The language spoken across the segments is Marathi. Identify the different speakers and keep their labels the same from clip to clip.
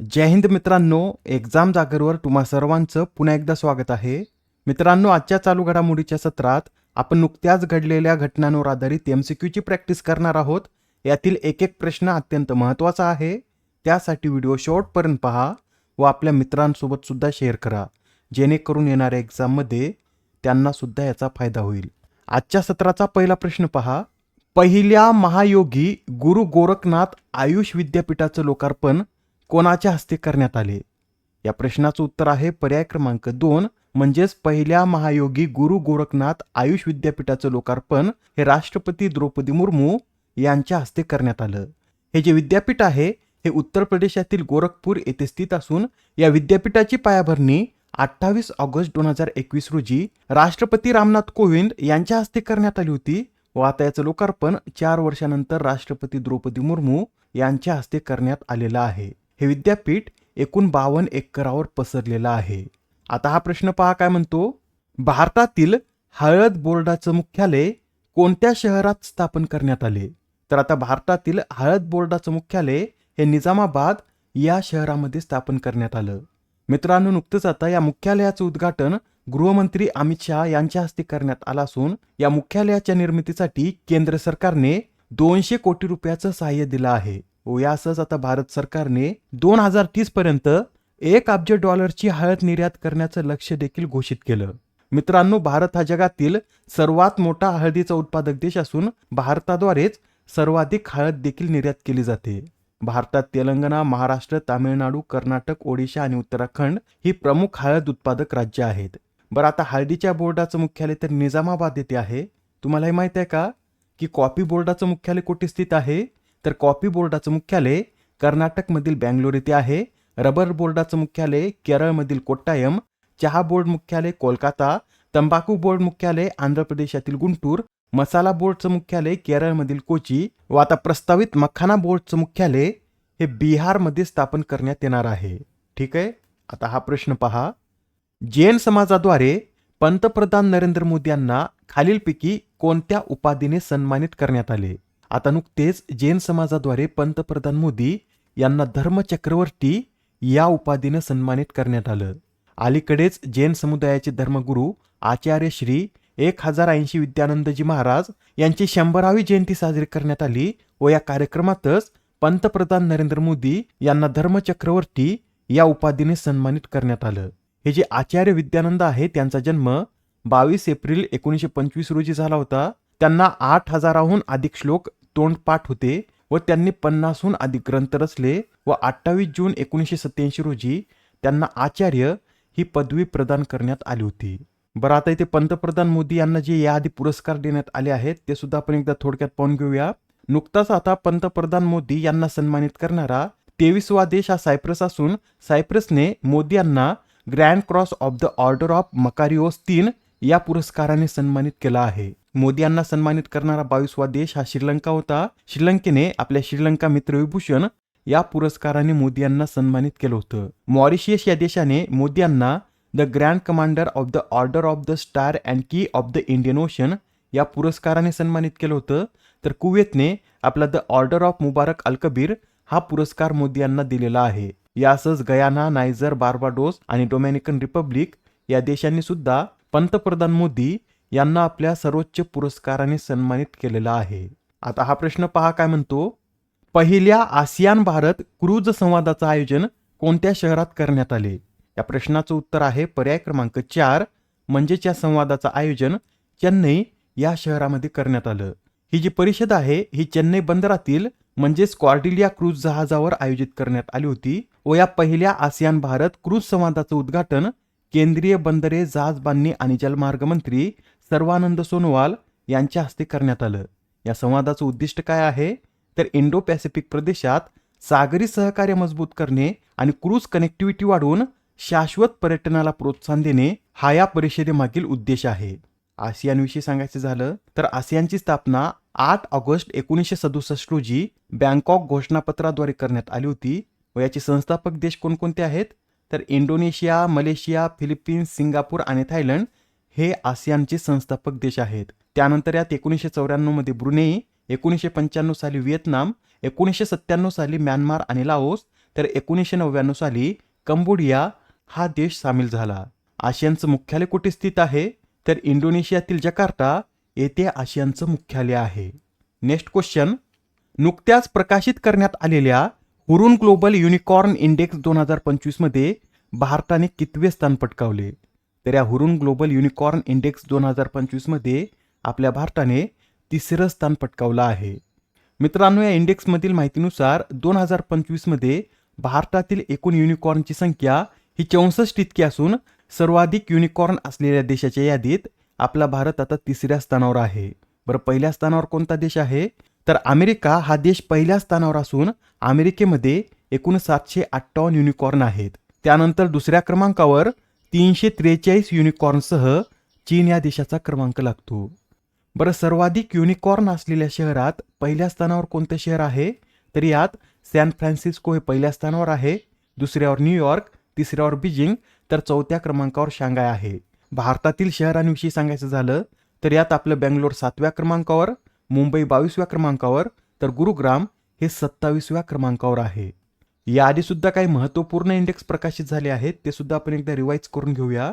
Speaker 1: जय हिंद मित्रांनो एक्झाम जागरवर तुम्हा सर्वांचं पुन्हा एकदा स्वागत आहे. मित्रांनो आजच्या चालू घडामोडीच्या सत्रात आपण नुकत्याच घडलेल्या घटनांवर आधारित एम सी क्यूची प्रॅक्टिस करणार आहोत. यातील एक एक प्रश्न अत्यंत महत्त्वाचा आहे. त्यासाठी व्हिडिओ शेवटपर्यंत पहा व आपल्या मित्रांसोबत सुद्धा शेअर करा. जेणेकरून येणाऱ्या एक्झाममध्ये त्यांनासुद्धा याचा फायदा होईल. आजच्या सत्राचा पहिला प्रश्न पहा. पहिल्या महायोगी गुरु गोरखनाथ आयुष विद्यापीठाचं लोकार्पण कोणाच्या हस्ते करण्यात आले? या प्रश्नाचं उत्तर आहे पर्याय क्रमांक दोन म्हणजेच पहिल्या महायोगी गुरु गोरखनाथ आयुष विद्यापीठाचं लोकार्पण हे राष्ट्रपती द्रौपदी मुर्मू यांच्या हस्ते करण्यात आलं. हे जे विद्यापीठ आहे हे उत्तर प्रदेशातील गोरखपूर येथे स्थित असून या विद्यापीठाची पायाभरणी अठ्ठावीस ऑगस्ट दोन हजार एकवीस रोजी राष्ट्रपती रामनाथ कोविंद यांच्या हस्ते करण्यात आली होती व आता याचं लोकार्पण चार वर्षानंतर राष्ट्रपती द्रौपदी मुर्मू यांच्या हस्ते करण्यात आलेलं आहे. हे विद्यापीठ एकूण बावन्न एकरावर पसरलेलं आहे. आता हा प्रश्न पहा काय म्हणतो? भारतातील हळद बोर्डाचं मुख्यालय कोणत्या शहरात स्थापन करण्यात आले? तर आता भारतातील हळद बोर्डाचं मुख्यालय हे निजामाबाद या शहरामध्ये स्थापन करण्यात आलं. मित्रांनो नुकतंच आता या मुख्यालयाचं उद्घाटन गृहमंत्री अमित शहा यांच्या हस्ते करण्यात आलं असून या मुख्यालयाच्या निर्मितीसाठी केंद्र सरकारने दोनशे कोटी रुपयाचं सहाय्य दिलं आहे. यासच आता भारत सरकारने दोन हजार तीस पर्यंत एक अब्ज डॉलरची हळद निर्यात करण्याचं लक्ष देखील घोषित केलं. मित्रांनो भारत हा जगातील सर्वात मोठा हळदीचा उत्पादक देश असून भारताद्वारेच सर्वाधिक हळद देखील निर्यात केली जाते. भारतात तेलंगणा महाराष्ट्र तामिळनाडू कर्नाटक ओडिशा आणि उत्तराखंड ही प्रमुख हळद उत्पादक राज्य आहेत. बरं आता हळदीच्या बोर्डाचं मुख्यालय तर निजामाबाद येथे आहे. तुम्हाला हे माहीत आहे का? की कॉफी बोर्डाचं मुख्यालय कुठे स्थित आहे? तर कॉपी बोर्डाचं मुख्यालय कर्नाटकमधील बँगलोर येथे आहे. रबर बोर्डाचं मुख्यालय केरळमधील कोट्टायम. चहा बोर्ड मुख्यालय कोलकाता. तंबाखू बोर्ड मुख्यालय आंध्र प्रदेशातील गुंटूर. मसाला बोर्डचं मुख्यालय केरळमधील कोची. व आता प्रस्तावित मखाना बोर्डचं मुख्यालय हे बिहारमध्ये स्थापन करण्यात येणार आहे. ठीक आहे? आता हा प्रश्न पहा. जैन समाजाद्वारे पंतप्रधान नरेंद्र मोदी यांना खालीलपैकी कोणत्या उपाधीने सन्मानित करण्यात आले? आता नुकतेच जैन समाजाद्वारे पंतप्रधान मोदी यांना धर्मचक्रवर्ती या उपाधीनं सन्मानित करण्यात आलं. अलीकडेच जैन समुदायाचे धर्मगुरू आचार्य श्री एक हजार ऐंशी विद्यानंदजी महाराज यांची शंभरावी जयंती साजरी करण्यात आली व या कार्यक्रमातच पंतप्रधान नरेंद्र मोदी यांना धर्मचक्रवर्ती या उपाधीने सन्मानित करण्यात आलं. हे जे आचार्य विद्यानंद आहे त्यांचा जन्म बावीस एप्रिल एकोणीसशे पंचवीस रोजी झाला होता. त्यांना आठ हजाराहून अधिक श्लोक तोंडपाठ होते व त्यांनी पन्नासहून अधिक ग्रंथ रचले व अठ्ठावीस जून एकोणीसशे सत्याऐंशी रोजी त्यांना आचार्य ही पदवी प्रदान करण्यात आली होती. बरं आता इथे पंतप्रधान मोदी यांना जे याआधी पुरस्कार देण्यात आले आहेत ते सुद्धा आपण एकदा थोडक्यात पाहून घेऊया. नुकताच आता पंतप्रधान मोदी यांना सन्मानित करणारा तेवीसवा देश हा सायप्रस असून सायप्रसने मोदी यांना grand cross of the order of Makarios तीन या पुरस्काराने सन्मानित केला आहे. मोदी यांना सन्मानित करणारा बावीसवा देश हा श्रीलंका होता. श्रीलंकेने आपल्या श्रीलंका मित्र विभूषण या पुरस्काराने मोदी यांना सन्मानित केलं होतं. मॉरिशियस या देशाने मोदी यांना the grand commander of the order of the star and key of the Indian ocean या पुरस्काराने सन्मानित केलं होतं. तर कुवेतने आपला the order of Mubarak al Kabir हा पुरस्कार मोदी यांना दिलेला आहे. यासच गयाना नायझर बार्बाडोस आणि डोमॅनिकन रिपब्लिक या देशांनी सुद्धा पंतप्रधान मोदी यांना आपल्या सर्वोच्च पुरस्काराने सन्मानित केलेला आहे. आता हा प्रश्न पहा काय म्हणतो? पहिल्या आसियान भारत क्रूज संवादाचं आयोजन कोणत्या शहरात करण्यात आले? या प्रश्नाचं उत्तर आहे पर्याय क्रमांक चार म्हणजेच या संवादाचं आयोजन चेन्नई या शहरामध्ये करण्यात आलं. ही जी परिषद आहे ही चेन्नई बंदरातील म्हणजेच कॉर्डिलिया क्रूज जहाजावर आयोजित करण्यात आली होती व या पहिल्या आसियान भारत क्रूज संवादाचं उद्घाटन केंद्रीय बंदरे जहाज बांधणी आणि जलमार्ग मंत्री सर्वानंद सोनोवाल यांच्या हस्ते करण्यात आलं. या संवादाचं उद्दिष्ट काय आहे? तर इंडो पॅसिफिक प्रदेशात सागरी सहकार्य मजबूत करणे आणि क्रूज कनेक्टिव्हिटी वाढवून शाश्वत पर्यटनाला प्रोत्साहन देणे हा या परिषदेमागील उद्देश आहे. आसियानविषयी सांगायचं झालं तर आसियानची स्थापना आठ ऑगस्ट एकोणीसशे सदुसष्ट रोजी बँकॉक घोषणापत्राद्वारे करण्यात आली होती व याचे संस्थापक देश कोणकोणते आहेत? तर इंडोनेशिया मलेशिया फिलिपिन्स सिंगापूर आणि थायलंड हे आसियानचे संस्थापक देश आहेत. त्यानंतर यात एकोणीसशे चौऱ्याण्णवमध्ये ब्रुनेई एकोणीसशे पंच्याण्णव साली व्हिएतनाम एकोणीसशे सत्त्याण्णव साली म्यानमार आणि लाओस तर एकोणीसशे नव्याण्णव साली कंबोडिया हा देश सामील झाला. आशियानचं मुख्यालय कुठे स्थित आहे? तर इंडोनेशियातील जकार्ता येथे आशियानचं मुख्यालय आहे. Next question. नुकत्याच प्रकाशित करण्यात आलेल्या हुरून ग्लोबल युनिकॉर्न इंडेक्स दोन हजार पंचवीसमध्ये भारताने कितवे स्थान पटकावले? तर या हुरून ग्लोबल युनिकॉर्न इंडेक्स दोन हजार पंचवीसमध्ये आपल्या भारताने तिसरं स्थान पटकावलं आहे. मित्रांनो या इंडेक्समधील माहितीनुसार दोन हजार पंचवीसमध्ये भारतातील एकूण युनिकॉर्नची संख्या ही चौसष्ट इतकी असून सर्वाधिक युनिकॉर्न असलेल्या देशाच्या यादीत आपला भारत आता तिसऱ्या स्थानावर आहे. बरं पहिल्या स्थानावर कोणता देश आहे? तर अमेरिका हा देश पहिल्या स्थानावर असून अमेरिकेमध्ये एकूण सातशे अठ्ठावन्न युनिकॉर्न आहेत. त्यानंतर दुसऱ्या क्रमांकावर तीनशे त्रेचाळीस युनिकॉर्नसह चीन या देशाचा क्रमांक लागतो. बरं सर्वाधिक युनिकॉर्न असलेल्या शहरात पहिल्या स्थानावर कोणतं शहर आहे? तर यात सॅन फ्रान्सिस्को हे पहिल्या स्थानावर आहे दुसऱ्यावर न्यूयॉर्क तिसऱ्यावर बीजिंग तर चौथ्या क्रमांकावर शांघाय आहे. भारतातील शहरांविषयी सांगायचं झालं तर यात आपलं बँगलोर सातव्या क्रमांकावर मुंबई बावीसव्या क्रमांकावर तर गुरुग्राम हे सत्तावीसव्या क्रमांकावर आहे. याआधी सुद्धा काही महत्त्वपूर्ण इंडेक्स प्रकाशित झाले आहेत ते सुद्धा आपण एकदा रिवाईज करून घेऊया.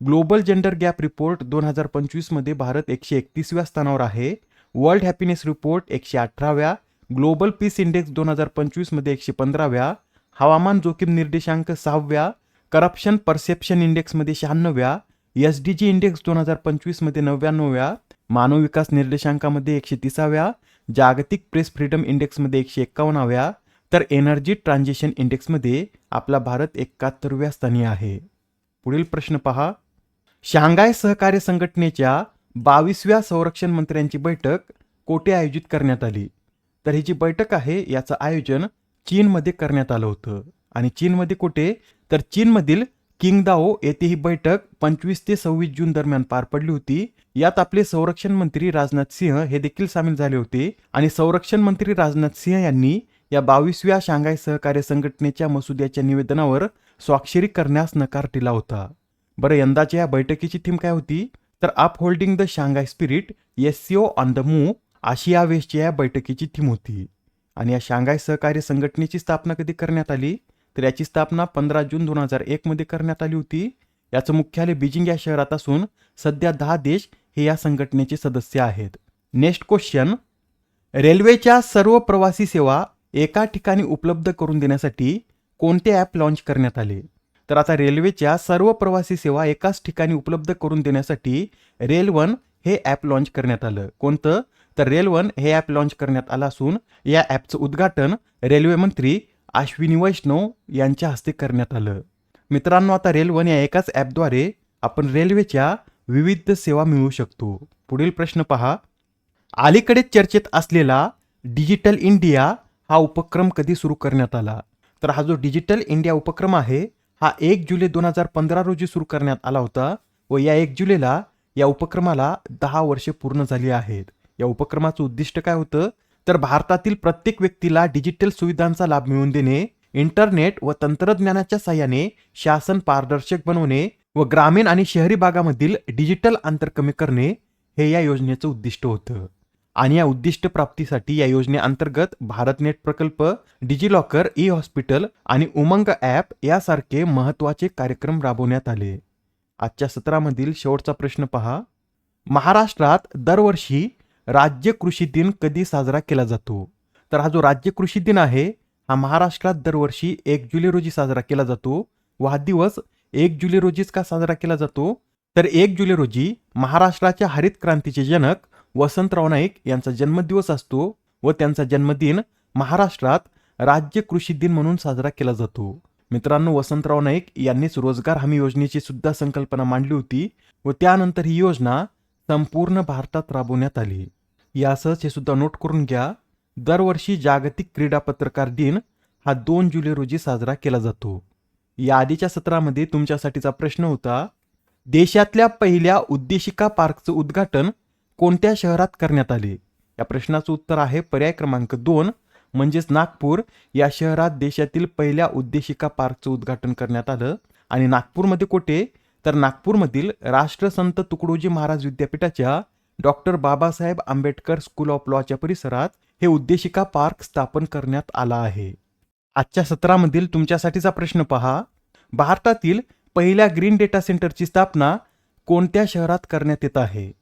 Speaker 1: ग्लोबल जेंडर गॅप रिपोर्ट दोन हजार पंचवीसमध्ये भारत एकशे एकतीसव्या स्थानावर आहे. वर्ल्ड हॅपीनेस रिपोर्ट एकशे अठराव्या ग्लोबल पीस इंडेक्स दोन हजार पंचवीसमध्ये एकशे पंधराव्या हवामान जोखीम निर्देशांक सहाव्या. करप्शन परसेप्शन इंडेक्समध्ये शहाण्णव्या. एस डी जी इंडेक्स दोन हजार पंचवीसमध्ये नव्याण्णव्या. मानव विकास निर्देशांकामध्ये एकशे तिसाव्या जागतिक प्रेस फ्रीडम इंडेक्समध्ये एकशे एक्कावन्नाव्या तर एनर्जी ट्रान्झिशन इंडेक्समध्ये आपला भारत एकाहत्तरव्या स्थानी आहे. पुढील प्रश्न पहा. शांघाय सहकार्य संघटनेच्या बावीसव्या संरक्षण मंत्र्यांची बैठक कोठे आयोजित करण्यात आली? तर ही जी बैठक आहे याचं आयोजन चीनमध्ये करण्यात आलं होतं. आणि चीनमध्ये कुठे? तर चीनमधील किंगदाओ येथे ही बैठक पंचवीस ते सव्वीस जून दरम्यान पार पडली होती. यात आपले संरक्षण मंत्री राजनाथ सिंह हे देखील सामील झाले होते. आणि संरक्षण मंत्री राजनाथ सिंह यांनी या बावीसव्या शांघाय सहकार्य संघटनेच्या मसुद्याच्या निवेदनावर स्वाक्षरी करण्यास नकार दिला होता. बरं यंदाच्या या बैठकीची थीम काय होती? तर upholding the Shanghai spirit S CO on the move अशी या या बैठकीची थीम होती. आणि या शांघाय सहकार्य संघटनेची स्थापना कधी करण्यात आली? तर याची स्थापना पंधरा जून दोन हजार एकमध्ये करण्यात आली होती. याचं मुख्यालय बीजिंग या शहरात असून सध्या दहा देश हे या संघटनेचे सदस्य आहेत. नेक्स्ट क्वेश्चन रेल्वेच्या सर्व प्रवासी सेवा एका ठिकाणी उपलब्ध करून देण्यासाठी कोणते ॲप लॉन्च करण्यात आले? तर आता रेल्वेच्या सर्व प्रवासी सेवा एकाच ठिकाणी उपलब्ध करून देण्यासाठी रेल वन हे ॲप लॉन्च करण्यात आलं. कोणतं? तर रेल वन हे ॲप लॉन्च करण्यात आलं असून या ॲपचं उद्घाटन रेल्वे मंत्री अश्विनी वैष्णव यांच्या हस्ते करण्यात आलं. मित्रांनो आता रेल वन या एकाच ॲपद्वारे आपण रेल्वेच्या विविध सेवा मिळवू शकतो. पुढील प्रश्न पहा. अलीकडेच चर्चेत असलेला डिजिटल इंडिया हा उपक्रम कधी सुरू करण्यात आला? तर हा जो डिजिटल इंडिया उपक्रम आहे हा एक जुलै दोन हजार पंधरा रोजी सुरू करण्यात आला होता व या एक जुलैला या उपक्रमाला दहा वर्षे पूर्ण झाली आहेत. या उपक्रमाचं उद्दिष्ट काय होतं? तर भारतातील प्रत्येक व्यक्तीला डिजिटल सुविधांचा लाभ मिळवून देणे इंटरनेट व तंत्रज्ञानाच्या सहाय्याने शासन पारदर्शक बनवणे व ग्रामीण आणि शहरी भागामधील डिजिटल अंतर कमी करणे हे या योजनेचं उद्दिष्ट होतं. आणि या उद्दिष्ट प्राप्तीसाठी या योजनेअंतर्गत भारत नेट प्रकल्प डिजिलॉकर ई हॉस्पिटल आणि उमंग ॲप यासारखे महत्त्वाचे कार्यक्रम राबवण्यात आले. आजच्या सत्रामधील शेवटचा प्रश्न पहा. महाराष्ट्रात दरवर्षी राज्य कृषी दिन कधी साजरा केला जातो? तर हा जो राज्य कृषी दिन आहे हा महाराष्ट्रात दरवर्षी एक जुलै रोजी साजरा केला जातो व हा दिवस एक जुलै रोजीच का साजरा केला जातो? तर एक जुलै रोजी महाराष्ट्राच्या हरित क्रांतीचे जनक वसंतराव नाईक यांचा जन्मदिवस असतो व त्यांचा जन्मदिन महाराष्ट्रात राज्य कृषी दिन म्हणून साजरा केला जातो. मित्रांनो वसंतराव नाईक यांनीच रोजगार हमी योजनेची सुद्धा संकल्पना मांडली होती व त्यानंतर ही योजना संपूर्ण भारतात राबवण्यात आली. यासच हे सुद्धा नोट करून घ्या दरवर्षी जागतिक क्रीडा पत्रकार दिन हा दोन जुलै रोजी साजरा केला जातो. या आधीच्या सत्रामध्ये तुमच्यासाठीचा प्रश्न होता देशातल्या पहिल्या उद्देशिका पार्कचं उद्घाटन कोणत्या शहरात करण्यात आले? या प्रश्नाचं उत्तर आहे पर्याय क्रमांक दोन म्हणजेच नागपूर. या शहरात देशातील पहिल्या उद्देशिका पार्कचं उद्घाटन करण्यात आलं. आणि नागपूरमध्ये कोठे? तर नागपूरमधील राष्ट्रसंत तुकडोजी महाराज विद्यापीठाच्या doctor Babasaheb Ambedkar school of लॉच्या परिसरात हे उद्देशिका पार्क स्थापन करण्यात आला आहे. आजच्या सत्रामधील तुमच्यासाठीचा प्रश्न पहा. भारतातील पहिल्या ग्रीन डेटा सेंटरची स्थापना कोणत्या शहरात करण्यात येत आहे?